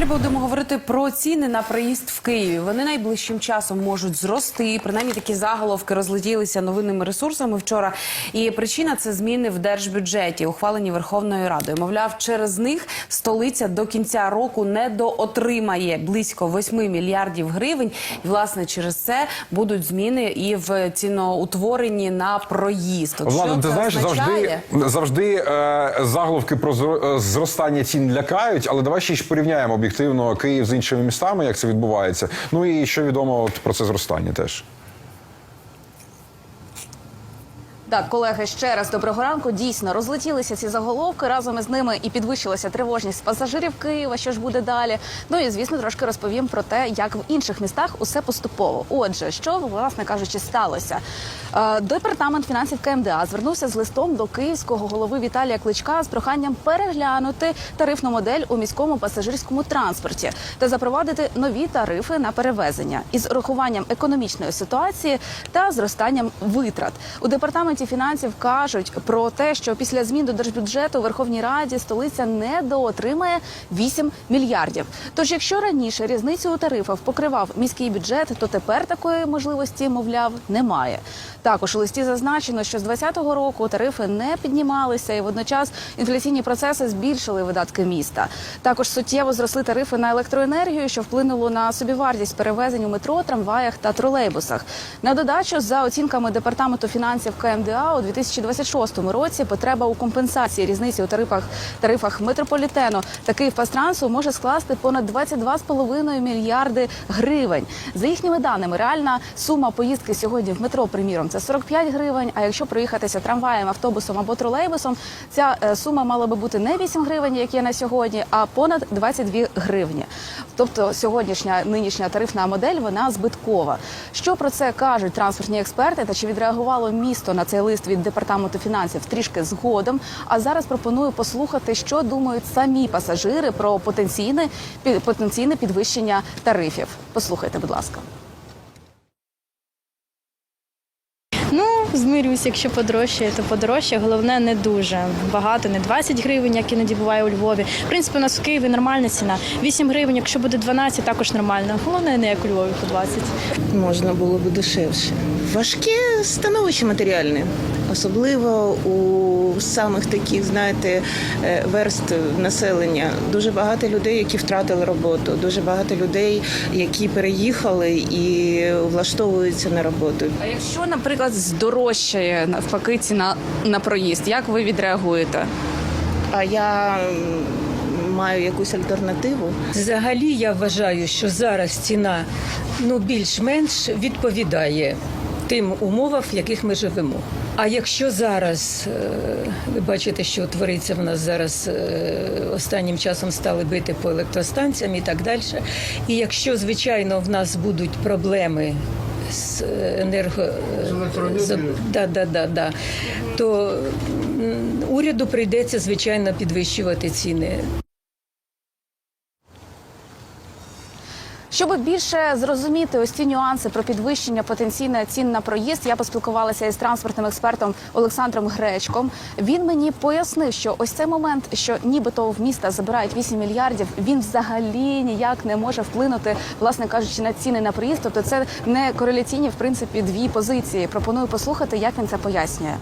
Далі будемо говорити про ціни на проїзд в Києві. Вони найближчим часом можуть зрости. Принаймні такі заголовки розлетілися новинними ресурсами вчора. І причина це зміни в держбюджеті, ухвалені Верховною Радою. Мовляв, через них столиця до кінця року недоотримає близько 8 мільярдів гривень. І власне через це будуть зміни і в ціноутворенні на проїзд. От Влада, ти знаєш, завжди означає? завжди е, заголовки про е, зростання цін лякають, але давай ще ж порівняємо об'єктивно Київ з іншими містами, як це відбувається. Ну і що відомо от про це зростання теж. Так, колеги, ще раз доброго ранку. Дійсно розлетілися ці заголовки. Разом із ними і підвищилася тривожність пасажирів Києва. Що ж буде далі? Ну і звісно, трошки розповім про те, як в інших містах усе поступово. Отже, що власне кажучи, сталося. Е, Департамент фінансів КМДА звернувся з листом до київського голови Віталія Кличка з проханням переглянути тарифну модель у міському пасажирському транспорті та запровадити нові тарифи на перевезення із урахуванням економічної ситуації та зростанням витрат. У департаменті фінансів кажуть про те, що після змін до держбюджету у Верховній Раді столиця недоотримає 8 мільярдів. Тож, якщо раніше різницю у тарифах покривав міський бюджет, то тепер такої можливості, мовляв, немає. Також у листі зазначено, що з 2020 року тарифи не піднімалися, і водночас інфляційні процеси збільшили видатки міста. Також суттєво зросли тарифи на електроенергію, що вплинуло на собівартість перевезень у метро, трамваях та тролейбусах. На додачу, за оцінками департаменту фінансів КМДА, у 2026 році потреба у компенсації різниці у тарифах тарифах метрополітену та Київпастрансу може скласти понад 22,5 мільярди гривень. За їхніми даними, реальна сума поїздки сьогодні в метро, приміром, це 45 гривень. А якщо проїхатися трамваєм, автобусом або тролейбусом, ця е, сума мала би бути не 8 гривень, як є на сьогодні, а понад 22 гривні. Тобто сьогоднішня нинішня тарифна модель вона збиткова. Що про це кажуть транспортні експерти? Та чи відреагувало місто на цей лист від департаменту фінансів трішки згодом? А зараз пропоную послухати, що думають самі пасажири про потенційне потенційне підвищення тарифів. Послухайте, будь ласка. Ну, змирюсь, якщо подорожчає, то подорожчає. Головне, не дуже багато, не 20 гривень, як іноді буває у Львові. В принципі, у нас в Києві нормальна ціна. 8 гривень, якщо буде 12, також нормально. Головне, не як у Львові по 20. можна було б дешевше. Важке становище матеріальне, особливо у самих таких, знаєте, е, верст населення. Дуже багато людей, які втратили роботу, дуже багато людей, які переїхали і влаштовуються на роботу. А якщо, наприклад, здорожчає навпаки ціна на проїзд, як ви відреагуєте? А я маю якусь альтернативу. Взагалі я вважаю, що зараз ціна ну більш-менш відповідає тим умовам, в яких ми живемо. А якщо зараз е, ви бачите, що твориться в нас зараз е, останнім часом стали бити по електростанціям і так далі. І якщо, звичайно, в нас будуть проблеми з е, енерго з да, да, да, да, то уряду прийдеться звичайно підвищувати ціни. Щоб більше зрозуміти ось ці нюанси про підвищення потенційне цін на проїзд, я поспілкувалася із транспортним експертом Олександром Гречком. Він мені пояснив, що ось цей момент, що нібито в міста забирають 8 мільярдів, він взагалі ніяк не може вплинути, власне кажучи, на ціни на проїзд. Тобто це не кореляційні, в принципі, дві позиції. Пропоную послухати, як він це пояснює.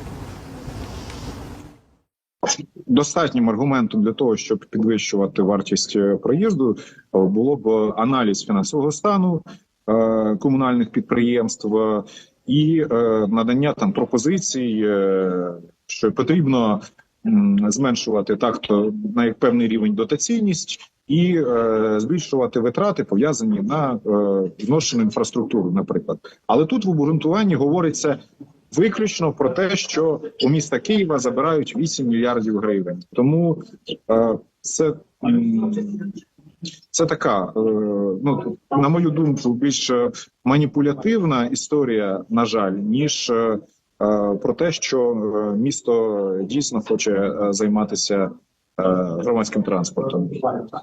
Достатнім аргументом для того, щоб підвищувати вартість е, проїзду, е, було б аналіз фінансового стану е, комунальних підприємств і надання там пропозицій, що потрібно зменшувати так то на певний рівень дотаційність. І е, збільшувати витрати пов'язані на е, зношену інфраструктуру, наприклад. Але тут в обґрунтуванні говориться виключно про те, що у міста Києва забирають 8 мільярдів гривень. Тому е, це, це така, е, ну на мою думку, більш маніпулятивна історія, на жаль, ніж е, про те, що е, місто дійсно хоче займатися громадським транспортом. А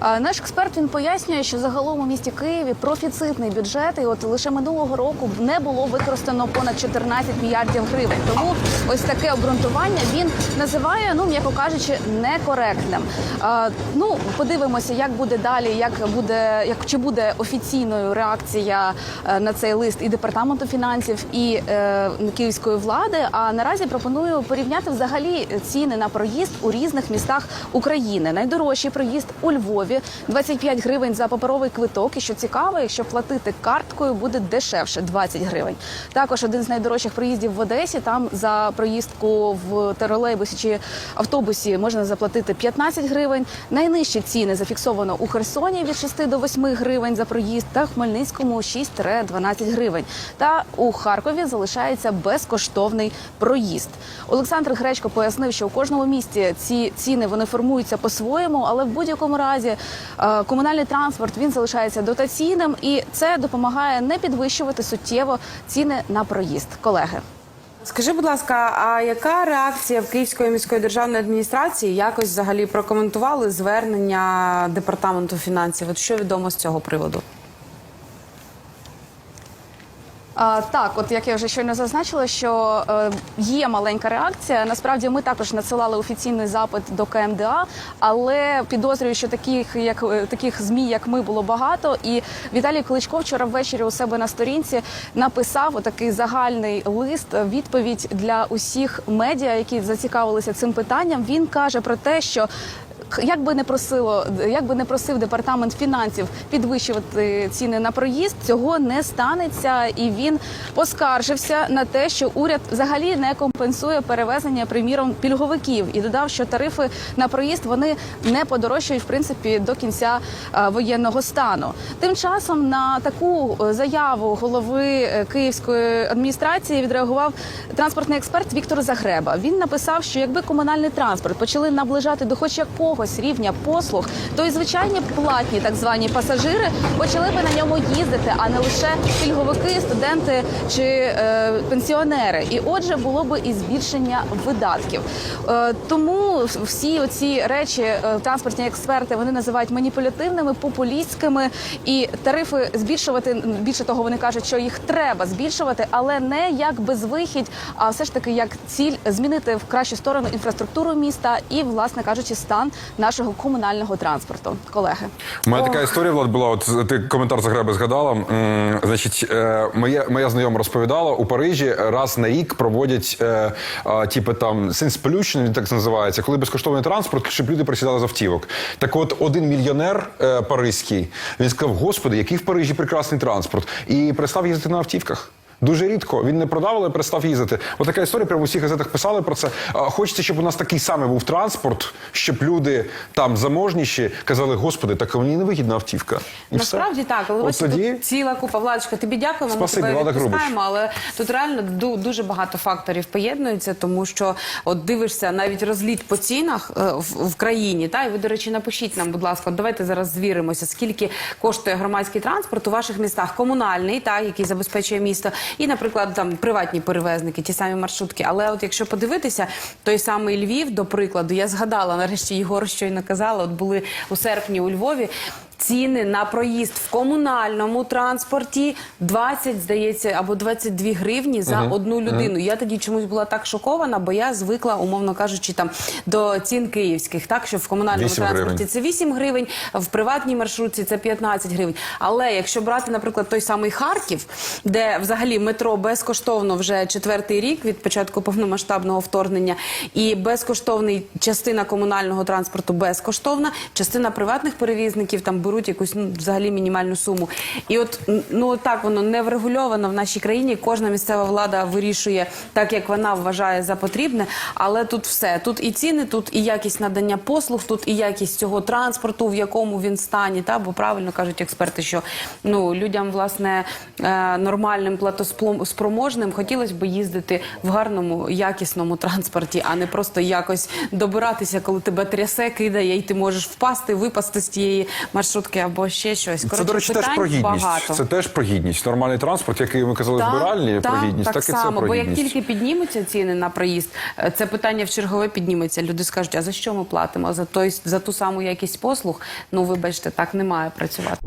Наш експерт він пояснює, що загалом у місті Києві профіцитний бюджет, і от лише минулого року не було використано понад 14 мільярдів гривень. Тому ось таке обґрунтування він називає, ну м'яко кажучи, некоректним. А, ну подивимося, як буде далі, як буде, як чи буде офіційною реакція е, на цей лист і департаменту фінансів, і е, київської влади. А наразі пропоную порівняти взагалі ціни на проїзд у різних містах України. Найдорожчий проїзд у Львові 25 гривень за паперовий квиток. І що цікаво, якщо платити карткою, буде дешевше 20 гривень. Також один з найдорожчих проїздів в Одесі. Там за проїздку в тролейбусі чи автобусі можна заплатити 15 гривень. Найнижчі ціни зафіксовано у Херсоні від 6 до 8 гривень за проїзд, та Хмельницькому 6-12 гривень. Та у Харкові залишається безкоштовний проїзд. Олександр Гречко пояснив, що у кожному місті ці ціни вони формуються по-своєму, але в будь-якому разі комунальний транспорт він залишається дотаційним, і це допомагає не підвищувати суттєво ціни на проїзд. Колеги. Скажи, будь ласка, а яка реакція в Київської міської державної адміністрації якось взагалі прокоментували звернення департаменту фінансів? От що відомо з цього приводу? А, так, от як я вже щойно зазначила, що е, є маленька реакція. Насправді ми також надсилали офіційний запит до КМДА, але підозрюю, що таких як е, таких змі, як ми, було багато. І Віталій Кличко вчора ввечері у себе на сторінці написав отакий загальний лист, е, відповідь для усіх медіа, які зацікавилися цим питанням. Він каже про те, що як би не просило, як би не просив департамент фінансів підвищувати ціни на проїзд, цього не станеться, і він поскаржився на те, що уряд взагалі не компенсує перевезення, приміром, пільговиків, і додав, що тарифи на проїзд вони не подорожчають в принципі до кінця е, воєнного стану. Тим часом на таку е, заяву голови е, Київської адміністрації відреагував транспортний експерт Віктор Загреба. Він написав, що якби комунальний транспорт почали наближати до хоч якогось рівня послуг, то і звичайні платні так звані пасажири почали би на ньому їздити, а не лише пільговики, студенти чи е, пенсіонери. І отже, було би і збільшення видатків. Е, тому всі оці речі е, транспортні експерти вони називають маніпулятивними, популістськими і тарифи збільшувати. Більше того, вони кажуть, що їх треба збільшувати, але не як безвихідь, а все ж таки як ціль змінити в кращу сторону інфраструктуру міста і, власне кажучи, стан нашого комунального транспорту. Колеги. У мене така історія Влад була. От ти коментар Загреби згадала. М, Значить, е, моя моя знайома розповідала у Парижі раз на рік проводять е, а, типу там Pollution, він так називається, коли безкоштовний транспорт, щоб люди присідали з автівок. Так, от один мільйонер е, паризький він сказав: Господи, який в Парижі прекрасний транспорт, і перестав їздити на автівках. Дуже рідко він не продав, але перестав їздити. Отака історія. Прямо у всіх газетах писали про це. Хочеться, щоб у нас такий самий був транспорт, щоб люди там заможніші казали: Господи, так мені не вигідна автівка. І Насправді все. так, але От тоді тут ціла купа Владочка. Тобі дякуємо. Спасибі, ми тебе Влада відпускаємо, але тут реально ду- дуже багато факторів поєднуються, тому що от дивишся навіть розліт по цінах е, в, в країні. Та і ви, до речі, напишіть нам, будь ласка, давайте зараз звіримося, скільки коштує громадський транспорт у ваших містах, комунальний, та який забезпечує місто, і, наприклад, там приватні перевезники, ті самі маршрутки. Але от якщо подивитися, той самий Львів, до прикладу, я згадала нарешті Єгор щойно казала, от були у серпні у Львові. Ціни на проїзд в комунальному транспорті 20, здається, або 22 гривні за одну людину. Я тоді чомусь була так шокована, бо я звикла, умовно кажучи, там до цін київських, так що в комунальному 8 транспорті гривень. це 8 гривень, в приватній маршрутці це 15 гривень. Але якщо брати, наприклад, той самий Харків, де взагалі метро безкоштовно вже четвертий рік від початку повномасштабного вторгнення, і безкоштовний частина комунального транспорту безкоштовна, частина приватних перевізників там беруть якусь ну, взагалі мінімальну суму. І от ну так воно не врегульовано в нашій країні. Кожна місцева влада вирішує так, як вона вважає за потрібне. Але тут все тут і ціни, тут і якість надання послуг, тут і якість цього транспорту, в якому він стані. Та бо правильно кажуть експерти, що ну людям власне е, нормальним платоспроможним хотілося б їздити в гарному якісному транспорті, а не просто якось добиратися, коли тебе трясе, кидає, і ти можеш впасти, випасти з тієї маршрутки. Маршрутки або ще щось. Це, до речі, теж про гідність. багато. Це теж про гідність. Нормальний транспорт, який ми казали, Так, збиральні про гідність, так, так, і це само, про бо як тільки піднімуться ціни на проїзд, е, це питання в чергове підніметься. Люди скажуть, а за що ми платимо? За той за ту саму якість послуг? Ну вибачте, так не має працювати.